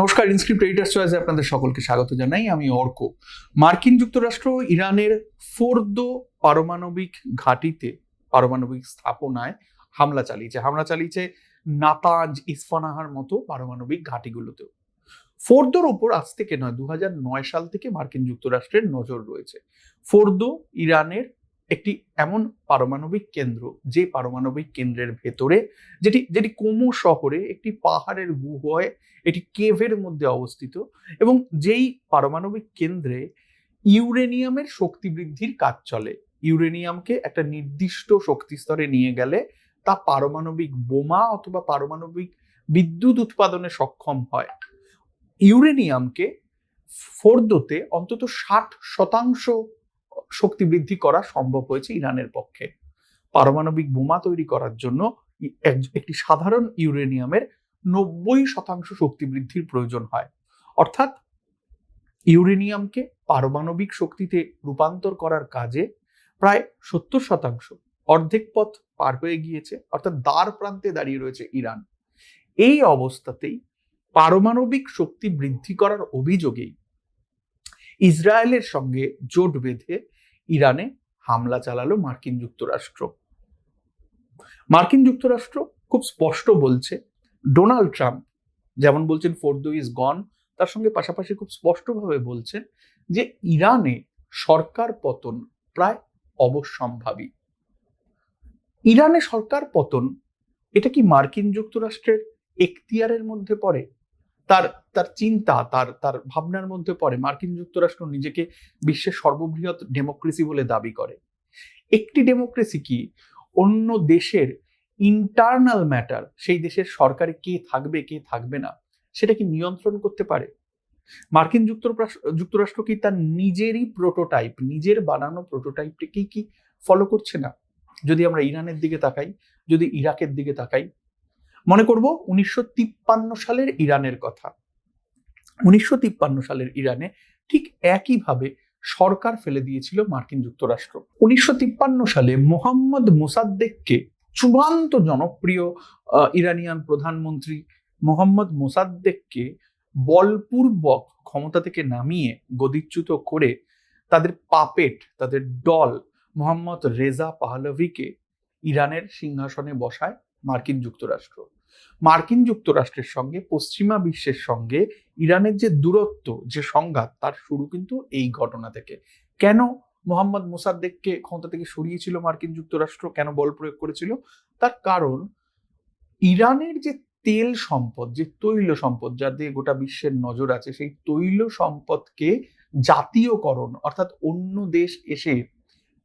নমস্কার Inscript editors চয়েসে আপনাদের সকলকে স্বাগত জানাই। আমি অর্ক। মার্কিন যুক্তরাষ্ট্র ইরানের ফোর্দো পারমাণবিক ঘাঁটিতে পারমাণবিক স্থাপনায় হামলা চালিয়েছে। হামলা চালিয়েছে নাতাজ ইসফানাহার মতো পারমাণবিক ঘাঁটিগুলোতেও। ফোর্দোর ওপর আজ থেকে নয় দু নয় সাল থেকে মার্কিন যুক্তরাষ্ট্রের নজর রয়েছে। ফোর্দো ইরানের একটি এমন পারমাণবিক কেন্দ্র যে পারমাণবিক কেন্দ্রের ভেতরে, যেটি যেটি কোমো শহরে একটি পাহাড়ের গুহয় এটি কেভের মধ্যে অবস্থিত এবং যেই পারমাণবিক কেন্দ্রে ইউরেনিয়ামের শক্তি বৃদ্ধির কাজ চলে। ইউরেনিয়ামকে একটা নির্দিষ্ট শক্তি স্তরে নিয়ে গেলে তা পারমাণবিক বোমা অথবা পারমাণবিক বিদ্যুৎ উৎপাদনে সক্ষম হয়। ইউরেনিয়ামকে ফোর্দোতে অন্তত ষাট শতাংশ শক্তি বৃদ্ধি করা সম্ভব হয়েছে ইরানের পক্ষে। পারমাণবিক বোমা তৈরি করার জন্য একটি সাধারণ ইউরেনিয়ামের নব্বই শতাংশ শক্তি বৃদ্ধির প্রয়োজন হয়। অর্থাৎ ইউরেনিয়ামকে পারমাণবিক শক্তিতে রূপান্তর করার কাজে প্রায় সত্তর শতাংশ অর্ধেক পথ পার হয়ে গিয়েছে, অর্থাৎ দ্বার প্রান্তে দাঁড়িয়ে রয়েছে ইরান। এই অবস্থাতেই পারমাণবিক শক্তি বৃদ্ধি করার অভিযোগেই ইসরায়েলের সঙ্গে জোট বেঁধে ইরানে হামলা চালালো মার্কিন যুক্তরাষ্ট্র। মার্কিন যুক্তরাষ্ট্র খুব স্পষ্ট বলছে, ডোনাল্ড ট্রাম্প যেমন বলছেন ফোর্দো ইজ গন তার সঙ্গে পাশাপাশি খুব স্পষ্টভাবে বলছেন যে ইরানে সরকার পতন প্রায় অবশ্যম্ভাবী ইরানে সরকার পতন, এটা কি মার্কিন যুক্তরাষ্ট্রের এখতিয়ারের মধ্যে পড়ে? তার তার চিন্তা, তার তার ভাবনার মধ্যে পড়ে। মার্কিন যুক্তরাষ্ট্র নিজেকে বিশ্বের সর্ববৃহৎ ডেমোক্রেসি বলে দাবি করে। একটি ডেমোক্রেসি কি? অন্য দেশের ইন্টারনাল ম্যাটার সেই দেশের সরকারে কে থাকবে কে থাকবে না, সেটা কি নিয়ন্ত্রণ করতে পারে? মার্কিন যুক্তরাষ্ট্র যুক্তরাষ্ট্র কি তার নিজেরই প্রোটোটাইপ নিজের বানানো প্রোটোটাইপটিকেই কি ফলো করছে না? যদি আমরা ইরানের দিকে তাকাই, যদি ইরাকের দিকে তাকাই মনে করব উনিশশো তিপ্পান্ন সালের ইরানের কথা। উনিশশো তিপ্পান্ন সালের ইরানে ঠিক একইভাবে সরকার ফেলে দিয়েছিল মার্কিন যুক্তরাষ্ট্র। উনিশশো তিপ্পান্ন সালে মোহাম্মদ মোসাদ্দেককে চূড়ান্ত জনপ্রিয় ইরানিয়ান প্রধানমন্ত্রী মোহাম্মদ মোসাদ্দেককে বলপূর্বক ক্ষমতা থেকে নামিয়ে গদিচ্যুত করে তাদের পাপেট, তাদের দল মোহাম্মদ রেজা পাহলভিকে ইরানের সিংহাসনে বসায় মার্কিন যুক্তরাষ্ট্র। মার্কিন যুক্তরাষ্ট্রের সঙ্গে, পশ্চিমা বিশ্বের সঙ্গে ইরানের যে দূরত্ব, যে সংঘাত, তার শুরু কিন্তু এই ঘটনা থেকে। কেন মোহাম্মদ মোসাদ্দেককে ক্ষমতা থেকে সরিয়েছিল মার্কিন যুক্তরাষ্ট্র? কেন বল প্রয়োগ করেছিল? তার কারণ, ইরানের যে তেল সম্পদ, যে তৈল সম্পদ, যা দিয়ে গোটা বিশ্বের নজর আছে, সেই তৈল সম্পদকে জাতীয়করণ, অর্থাৎ অন্য দেশ এসে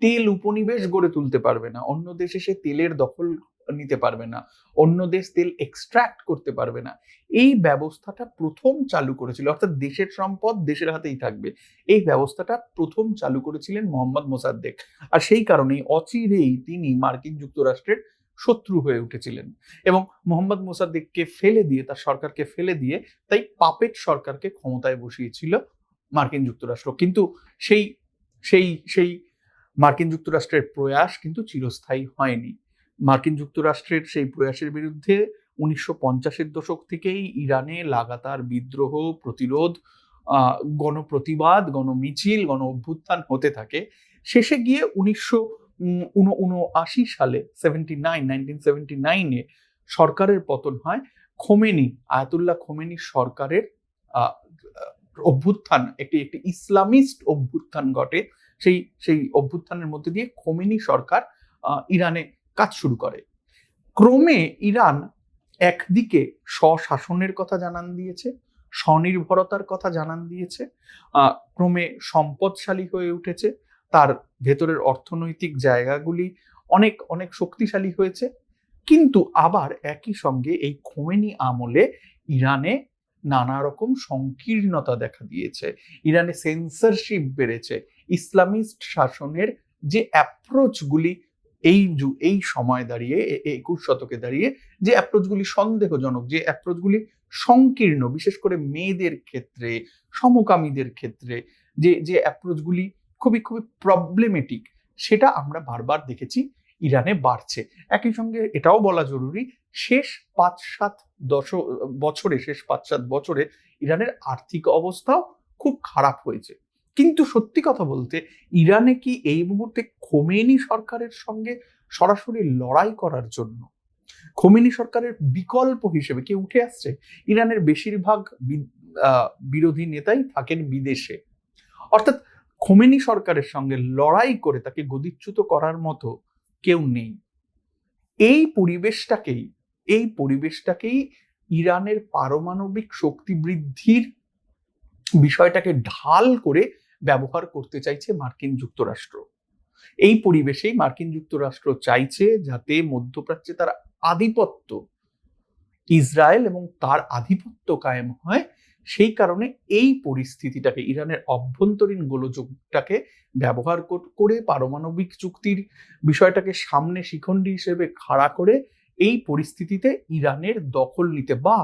তেল উপনিবেশ গড়ে তুলতে পারবে না। অন্য দেশে সে তেলের দখল নিতে পারবে না। অন্য দেশ তেল এক্সট্রাক্ট করতে পারবে না। এই ব্যবস্থাটা প্রথম চালু করেছিল, অর্থাৎ দেশের সম্পদ দেশের হাতেই থাকবে। এই ব্যবস্থাটা প্রথম চালু করেছিলেন মোহাম্মদ মোসাদ্দেক। আর সেই কারণেই অচিরেই তিনি মার্কিন যুক্তরাষ্ট্রের শত্রু হয়ে উঠেছিলেন। এবং মোহাম্মদ মোসাদ্দেককে ফেলে দিয়ে, তার সরকারকে ফেলে দিয়ে, তাই পাপেট সরকারকে ক্ষমতায় বসিয়েছিল মার্কিন যুক্তরাষ্ট্র। কিন্তু সেই সেই সেই মার্কিন যুক্তরাষ্ট্রের প্রয়াস কিন্তু চিরস্থায়ী হয়নি। মার্কিন যুক্তরাষ্ট্রের সেই প্রয়াসের বিরুদ্ধে উনিশশো পঞ্চাশের দশক থেকেই ইরানে লাগাতার বিদ্রোহ, প্রতিরোধ গণপ্রতিবাদ, গণমিছিল গণ অভ্যুত্থান হতে থাকে। শেষে গিয়ে উনিশশো উনআশি সালে সেভেন্টি নাইন নাইনটিন সেভেন্টি নাইনে সরকারের পতন হয়। খোমেনি, আয়াতুল্লাহ খোমেনি সরকারের অভ্যুত্থান, একটি একটি ইসলামিস্ট অভ্যুত্থান ঘটে। সেই সেই অভ্যুত্থানের মধ্যে দিয়ে খোমেনি সরকার ইরানে কাজ শুরু করে। ক্রমে ইরান একদিকে স্বশাসনের কথা জানান দিয়েছে, স্বনির্ভরতার কথা জানান দিয়েছে ক্রমে সম্পদশালী হয়ে উঠেছে, তার ভেতরের অর্থনৈতিক জায়গাগুলি অনেক অনেক শক্তিশালী হয়েছে। কিন্তু আবার একই সঙ্গে এই খোমেনি আমলে ইরানে নানা রকম সংকীর্ণতা দেখা দিয়েছে। ইরানে সেন্সরশিপ বেড়েছে। ইসলামিস্ট শাসনের যে অ্যাপ্রোচগুলি এই এই সময় দাঁড়িয়ে একুশ শতকে দাঁড়িয়ে যে অ্যাপ্রোচগুলি সন্দেহজনক, যে অ্যাপ্রোচগুলি সংকীর্ণ, বিশেষ করে মেয়েদের ক্ষেত্রে, সমকামীদের ক্ষেত্রে, যে যে অ্যাপ্রোচগুলি খুবই খুবই প্রবলেমেটিক সেটা আমরা বারবার দেখেছি ইরানে বাড়ছে। একই সঙ্গে এটাও বলা জরুরি, শেষ পাঁচ সাত দশ, বছরে, শেষ পাঁচ সাত বছরে ইরানের আর্থিক অবস্থাও খুব খারাপ হয়েছে। কিন্তু সত্যি কথা বলতে, ইরানে কি এই মুহূর্তে খোমেনি সরকারের সঙ্গে সরাসরি লড়াই করার জন্য? খোমেনি সরকারের বিকল্প হিসেবে কে উঠে আসছে? ইরানের বেশিরভাগ বিরোধী নেতাই থাকেন বিদেশে। অর্থাৎ খোমেনি সরকারের সঙ্গে লড়াই করে তাকে গদিচ্যুত করার মতো কেউ নেই। এই পরিবেশটাকেই এই পরিবেশটাকেই ইরানের পারমাণবিক শক্তি বৃদ্ধির বিষয়টাকে ঢাল করে ব্যবহার করতে চাইছে মার্কিন যুক্তরাষ্ট্র। এই পরিবেশেই মার্কিন যুক্তরাষ্ট্র চাইছে যাতে মধ্যপ্রাচ্যে তার আধিপত্য, ইসরায়েল এবং তার আধিপত্য কায়েম হয়, সেই কারণে এই পরিস্থিতিটাকে, ইরানের অভ্যন্তরীণ গোলযোগটাকে ব্যবহার করে পারমাণবিক চুক্তির বিষয়টাকে সামনে শিখণ্ডী হিসেবে খাড়া করে এই পরিস্থিতিতে ইরানের দখল নিতে বা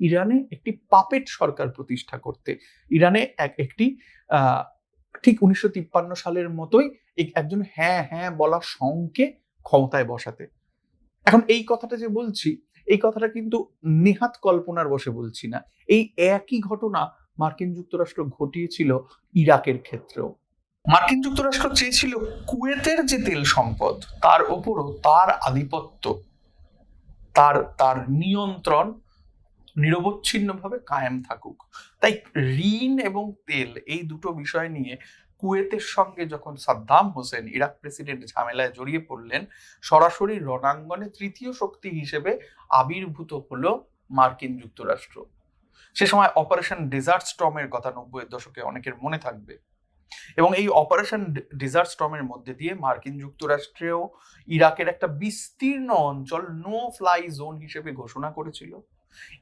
ইরানে একটি পাপেট সরকার প্রতিষ্ঠা করতে, ইরানে এক, একটি ঠিক উনিশশো তিপ্পান্ন সালের মতোই একজন হ্যাঁ হ্যাঁ বলা সঙ্গে ক্ষমতায় বসাতে। এখন এই কথাটা যে বলছি, এই কথাটা কিন্তু নেহাত কল্পনার বসে বলছি না। এই একই ঘটনা মার্কিন যুক্তরাষ্ট্র ঘটিয়েছিল ইরাকের ক্ষেত্রেও। মার্কিন যুক্তরাষ্ট্র চেয়েছিল কুয়েতের যে তেল সম্পদ, তার ওপরও তার আধিপত্য, তার তার নিয়ন্ত্রণ নিরবচ্ছিন্নভাবে কায়েম থাকুক। তাই ঋণ এবং তেল এই দুটো বিষয় নিয়ে কুয়েতের সঙ্গে যখন সাদ্দাম হোসেন ইরাক প্রেসিডেন্ট ঝামেলায় জড়িয়ে পড়লেন, সরাসরি রণাঙ্গনে তৃতীয় শক্তি হিসেবে আবির্ভূত হলো মার্কিন যুক্তরাষ্ট্র। সে সময় অপারেশন ডেজার্ট স্টর্মের কথা নব্বইয়ের দশকে অনেকের মনে থাকবে। এবং এই অপারেশন ডেজার্ট স্টর্মের মধ্যে দিয়ে মার্কিন যুক্তরাষ্ট্রেও ইরাকের একটা বিস্তীর্ণ অঞ্চল নো ফ্লাই জোন হিসেবে ঘোষণা করেছিল।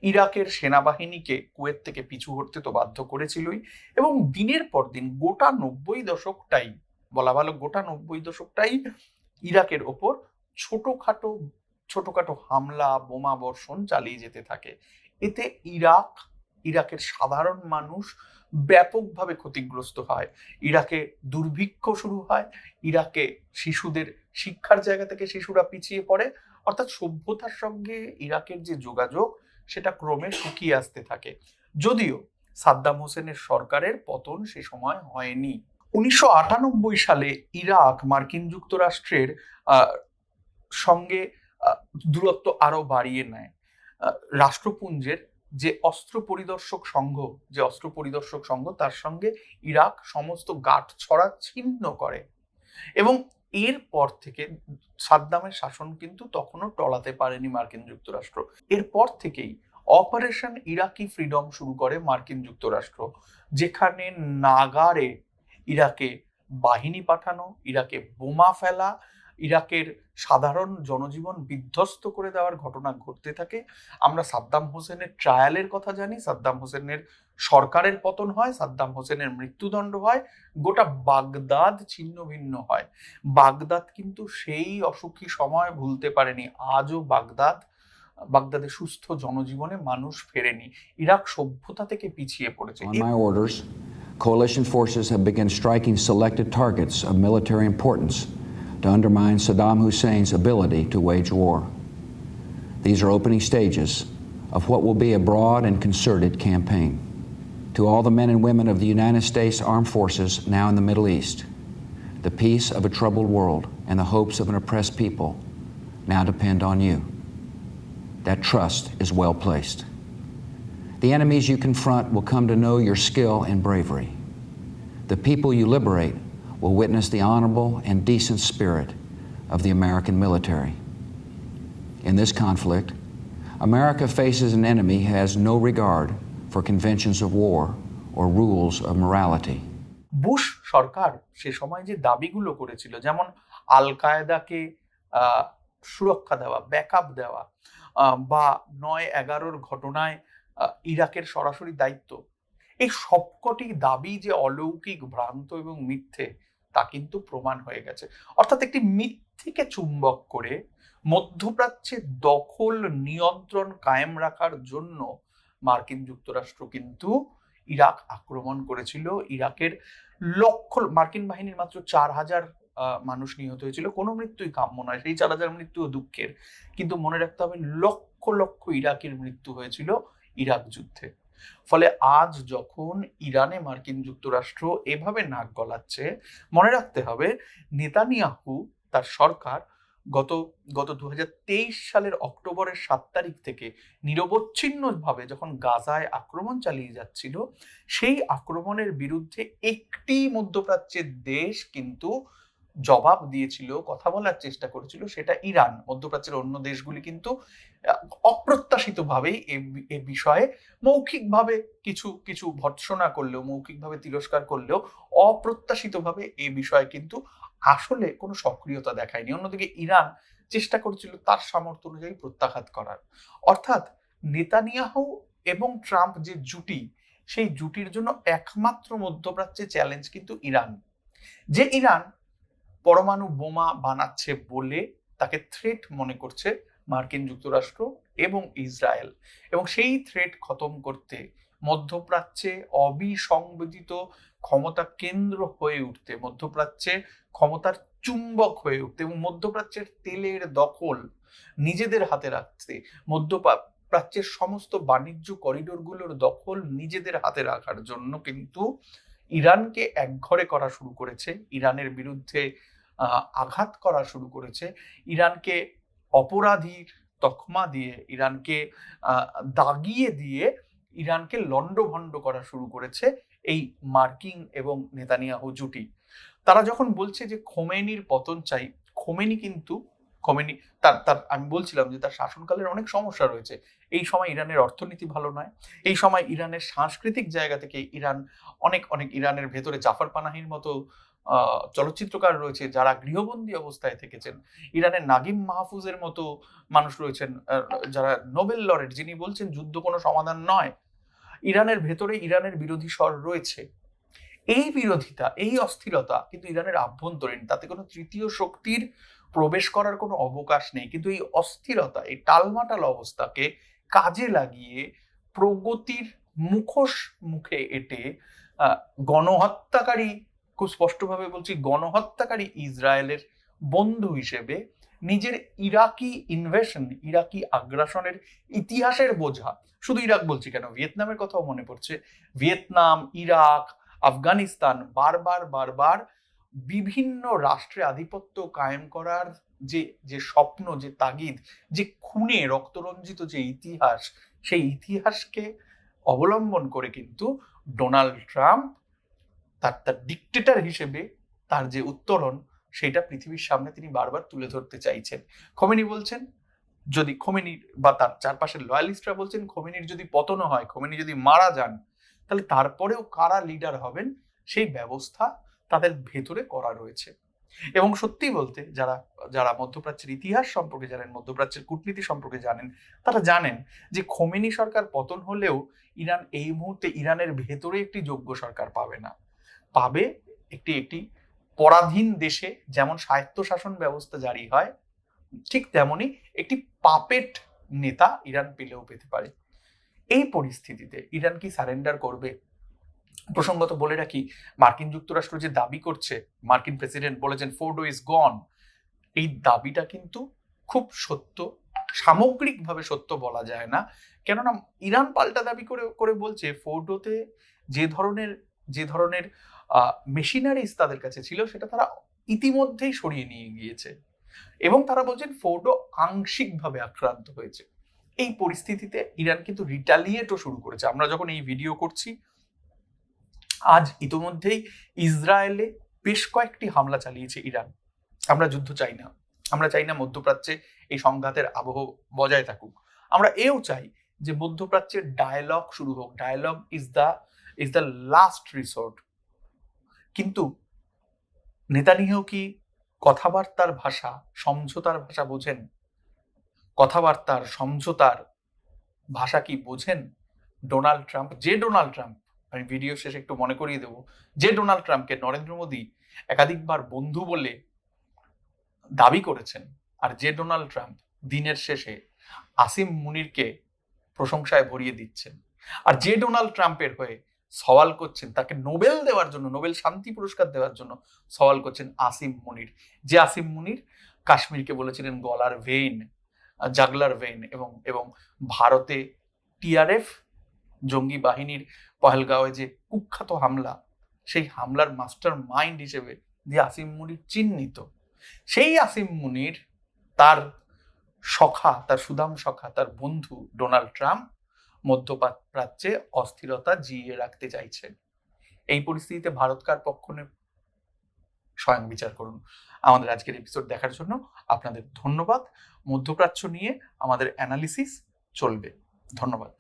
ইরাকের সেনাবাহিনীকে কুয়েত থেকে পিছু হটতে তো বাধ্য করেছিলই, এবং দিনের পর দিন গোটা নব্বই দশকটাই, বলা ভালো গোটা নব্বই দশকটাই ইরাকের ওপর ছোটখাটো ছোটখাটো হামলা, বোমা বর্ষণ চালিয়ে যেতে থাকে। এতে ইরাক, ইরাকের সাধারণ মানুষ ব্যাপকভাবে ক্ষতিগ্রস্ত হয়। ইরাকে দুর্ভিক্ষ শুরু হয়, ইরাকে শিশুদের শিক্ষার জায়গা থেকে শিশুরা পিছিয়ে পড়ে। অর্থাৎ সভ্যতার সঙ্গে ইরাকের যে যোগাযোগ সেটা ক্রমে শুকিয়ে আসতে থাকে। যদিও সাদ্দাম হোসেনের সরকারের পতন সে সময় হয়নি। উনিশশো আটানব্বই সালে ইরাক মার্কিন যুক্তরাষ্ট্রের সঙ্গে দূরত্ব আরও বাড়িয়ে নেয়। রাষ্ট্রপুঞ্জের যে অস্ত্র পরিদর্শক সংঘ, যে অস্ত্র পরিদর্শক সংঘ তার সঙ্গে ইরাক সমস্ত গাঁট ছড়া ছিন্ন করে। এবং এরপর থেকে সাদ্দামের শাসন কিন্তু তখনও টলাতে পারেনি মার্কিন যুক্তরাষ্ট্র। এরপর থেকেই অপারেশন ইরাকি ফ্রিডম শুরু করে মার্কিন যুক্তরাষ্ট্র, যেখানে নাগারে ইরাকে বাহিনী পাঠানো, ইরাকে বোমা ফেলা ইরাকের সাধারণ জনজীবন বিধ্বস্ত করে দেওয়ার ঘটনা ঘটতে থাকে। আমরা সাদ্দাম হোসেনের ট্রায়ালের কথা জানি, সাদ্দাম হোসেনের সরকারের পতন হয়, সাদ্দাম হোসেনের মৃত্যুদণ্ড হয়, গোটা বাগদাদ ছিন্ন ভিন্ন হয়। বাগদাদ কিন্তু সেই অসুখী সময় ভুলতে পারেনি, আজও বাগদাদ, বাগদাদের সুস্থ জনজীবনে মানুষ ফেরেনি। ইরাক সভ্যতা থেকে পিছিয়ে পড়েছে। Coalition forces have begun striking selected targets of military importance. To undermine Saddam Hussein's ability to wage war. These are opening stages of what will be a broad and concerted campaign. To all the men and women of the United States Armed Forces now in the Middle East, the peace of a troubled world and the hopes of an oppressed people now depend on you. That trust is well placed. The enemies you confront will come to know your skill and bravery. The people you liberate will witness the honorable and decent spirit of the American military. In this conflict, America faces an enemy who has no regard for conventions of war or rules of morality. Bush সরকার সে সময় যে দাবিগুলো করেছিল যেমন আল কায়দাকে সুরক্ষা দেওয়া backup দেওয়া বা নয় এগারোর ঘটনায় ইরাকের সরাসরি দায়িত্ব এই সবকটি দাবি যে অলৌকিক ভ্রান্ত এবং মিথ্যে কিন্তু প্রমাণ হয়ে গেছে। অর্থাৎ একটি মিথ্যেকে চুম্বক করে মধ্যপ্রাচ্যে দখল নিয়ন্ত্রণ কায়েম রাখার জন্য মার্কিন যুক্তরাষ্ট্র কিন্তু ইরাক আক্রমণ করেছিল। ইরাকের লক্ষ, মার্কিন বাহিনীর মাত্র চার হাজার মানুষ নিহত হয়েছিল। কোনো মৃত্যুই কাম্য নয়। সেই চার হাজার মৃত্যুও দুঃখের। কিন্তু মনে রাখতে হবে, লক্ষ লক্ষ ইরাকের মৃত্যু হয়েছিল ইরাক যুদ্ধে। ফলে আজ যখন ইরানে মার্কিন যুক্তরাষ্ট্র এভাবে নাক গলাচ্ছে, মনে রাখতে হবে নেতানিয়াহু তার সরকার গত গত দুহাজার তেইশ সালের অক্টোবরের সাত তারিখ থেকে নিরবচ্ছিন্নভাবে যখন গাজায় আক্রমণ চালিয়ে যাচ্ছিল, সেই আক্রমণের বিরুদ্ধে একটি মধ্যপ্রাচ্যের দেশ কিন্তু জবাব দিয়েছিল, কথা বলার চেষ্টা করেছিল সেটা ইরান। মধ্যপ্রাচ্যের অন্য দেশগুলি কিন্তু অপ্রত্যাশিতভাবেই এ বিষয়ে মৌখিকভাবে কিছু কিছু ভর্ৎসনা করলেও, মৌখিকভাবে তিরস্কার করলেও অপ্রত্যাশিতভাবে এ বিষয়ে কিন্তু আসলে কোনো সক্রিয়তা দেখায়নি। অন্যদিকে ইরান চেষ্টা করেছিল তার সামর্থ্য অনুযায়ী প্রত্যাঘাত করার। অর্থাৎ নেতানিয়াহু এবং ট্রাম্প যে জুটি, সেই জুটির জন্য একমাত্র মধ্যপ্রাচ্যে চ্যালেঞ্জ কিন্তু ইরান। যে ইরান পরমাণু বোমা বানাচ্ছে বলে তাকে থ্রেট মনে করছে মার্কিন যুক্তরাষ্ট্র এবং ইসরায়েল। এবং সেই থ্রেট খতম করতে মধ্যপ্রাচ্যে অবিসংবেদিত ক্ষমতা কেন্দ্র হয়ে উঠতে, মধ্যপ্রাচ্যে ক্ষমতার চুম্বক হয়ে উঠতে এবং মধ্যপ্রাচ্যের তেলের দখল নিজেদের হাতে রাখতে, মধ্যপ্রাচ্যের সমস্ত বাণিজ্য করিডোরগুলোর দখল নিজেদের হাতে রাখার জন্য কিন্তু ইরানকে একঘরে করা শুরু করেছে। ইরানের বিরুদ্ধে আঘাত করা শুরু করেছে। ইরানকে অপরাধীর তকমা দিয়ে, ইরানকে দাগিয়ে দিয়ে ইরানকে লণ্ডভণ্ড করা শুরু করেছে এই মার্কিন এবং নেতানিয়াহু জুটি। তারা যখন বলছে যে খোমেনির পতন চাই, খোমেনি কিন্তু, খোমেনি, তার তার, আমি বলছিলাম যে তার শাসনকালের অনেক সমস্যা রয়েছে। এই সময় ইরানের অর্থনীতি ভালো নয়, এই সময় ইরানের সাংস্কৃতিক জায়গা থেকে ইরান অনেক অনেক ইরানের ভেতরে জাফর পানাহির মতো চলচ্চিত্রকার রয়েছে, যারা গৃহবন্দী অবস্থায় থেকেছেন। ইরানের নাগিম মাহফুজের মতো মানুষ রয়েছেন যারা নোবেল লরেট, যিনি বলছেন যুদ্ধ কোনো সমাধান নয়। ইরানের ভেতরে ইরানের বিরোধী স্বর রয়েছে। এই বিরোধিতা, এই অস্থিরতা কিন্তু ইরানের আভ্যন্তরীণ, তাতে কোনো তৃতীয় শক্তির প্রবেশ করার কোনো অবকাশ নেই। কিন্তু এই অস্থিরতা, এই টালমাটাল অবস্থাকে কাজে লাগিয়ে প্রগতির মুখোশ মুখে এটে গণহত্যাকারী খুব স্পষ্টভাবে বলছি, গণহত্যাকারী ইসরায়েলের বন্ধু হিসেবে নিজের ইরাকি ইনভেশন ইরাকি আগ্রাসনের ইতিহাসের বোঝা, শুধু ইরাক বলছি কেন, ভিয়েতনামের কথাও মনে পড়ছে, ভিয়েতনাম, ইরাক, আফগানিস্তান বারবার বারবার বিভিন্ন রাষ্ট্রে আধিপত্য কায়েম করার যে যে স্বপ্ন, যে তাগিদ, যে খুনে রক্তরঞ্জিত যে ইতিহাস, সেই ইতিহাসকে অবলম্বন করে কিন্তু ডোনাল্ড ট্রাম্প তার তার ডিকটেটর হিসেবে তার যে উত্তরণ, সেটা পৃথিবীর সামনে তিনি বারবার তুলে ধরতে চাইছেন। খোমেনি বলছেন, যদি খোমেনির বা তার চারপাশের লয়ালিস্টরা বলছেন, খোমেনির যদি পতন হয়, খোমেনি যদি মারা যান, তাহলে তারপরেও কারা লিডার হবেন, সেই ব্যবস্থা তাদের ভেতরে করা রয়েছে। এবং সত্যি বলতে, যারা যারা মধ্যপ্রাচ্যের ইতিহাস সম্পর্কে জানেন, মধ্যপ্রাচ্যের কূটনীতি সম্পর্কে জানেন, তারা জানেন যে খোমেনি সরকার পতন হলেও ইরান এই মুহূর্তে ইরানের ভেতরে একটি যোগ্য সরকার পাবে না। পাবে একটি একটি পরাধীন দেশে যেমন স্বায়ত্তশাসন ব্যবস্থা জারি হয়, ঠিক তেমনি একটি পাপেট নেতা ইরান পেলেও পেতে পারে। এই পরিস্থিতিতে ইরান কি সারেন্ডার করবে? প্রসঙ্গত বলে রাখি, মার্কিন যুক্তরাষ্ট্র যে দাবি করছে, মার্কিন প্রেসিডেন্ট বলেছেন ফোর্ডো ইজ গন এই দাবিটা কিন্তু খুব সত্য, সামগ্রিকভাবে সত্য বলা যায় না। কেননা ইরান পাল্টা দাবি করে করে বলছে ফোর্ডোতে যে ধরনের যে ধরনের মেশিনারিজ তাদের কাছে ছিল, সেটা তারা ইতিমধ্যেই সরিয়ে নিয়ে গিয়েছে। এবং তারা বলছেন ফোর্ডো আংশিকভাবে আক্রান্ত হয়েছে। এই পরিস্থিতিতে ইরান কিন্তু রিটালিয়েটও শুরু করেছে। আমরা যখন এই ভিডিও করছি, আজ ইতোমধ্যেই ইসরায়েলে বেশ কয়েকটি হামলা চালিয়েছে ইরান। আমরা যুদ্ধ চাই না। আমরা চাই না মধ্যপ্রাচ্যে এই সংঘাতের আবহ বজায় থাকুক। আমরা এও চাই যে মধ্যপ্রাচ্যের ডায়ালগ শুরু হোক। Dialogue is the is the last resort কিন্তু নেতানিয়াহু কি কথাবার্তার ভাষা, সমঝোতার ভাষা বোঝেন? কথাবার্তার, সমঝোতার ভাষা কি বোঝেন? ডোনাল্ড ট্রাম্প, যে ডোনাল্ড ট্রাম্প, আমি ভিডিও শেষে একটু মনে করিয়ে দেব, যে ডোনাল্ড ট্রাম্পকে নরেন্দ্র মোদী একাধিকবার বন্ধু বলে দাবি করেছেন আর যে ডোনাল্ড ট্রাম্প দিনের শেষে আসিম মুনিরকে প্রশংসায় ভরিয়ে দিচ্ছেন। আর যে ডোনাল্ড ট্রাম্পের হয়ে সওয়াল করছেন, তাকে নোবেল দেওয়ার জন্য, নোবেল শান্তি পুরস্কার দেওয়ার জন্য সওয়াল করছেন আসিম মুনির। যে আসিম মুনির কাশ্মীরকে বলেছিলেন গলার ভেইন জাগলার ভেইন এবং এবং ভারতে টিআরএফ জঙ্গি বাহিনীর পহেলগাঁওয়ে যে কুখ্যাত হামলা, সেই হামলার মাস্টার মাইন্ড হিসেবে যে আসিম মুনির চিহ্নিত, সেই আসিম মুনির তার সখা, তার সুদাম সখা, তার বন্ধু ডোনাল্ড ট্রাম্প মধ্যপ্রাচ্যে অস্থিরতা জিইয়ে রাখতে চাইছে। এই পরিস্থিতিতে ভারত কার পক্ষ স্বয়ং বিচার করুন। আমাদের আজকের এপিসোড দেখার জন্য আপনাদের ধন্যবাদ। মধ্যপ্রাচ্য নিয়ে আমাদের অ্যানালিসিস চলবে। ধন্যবাদ।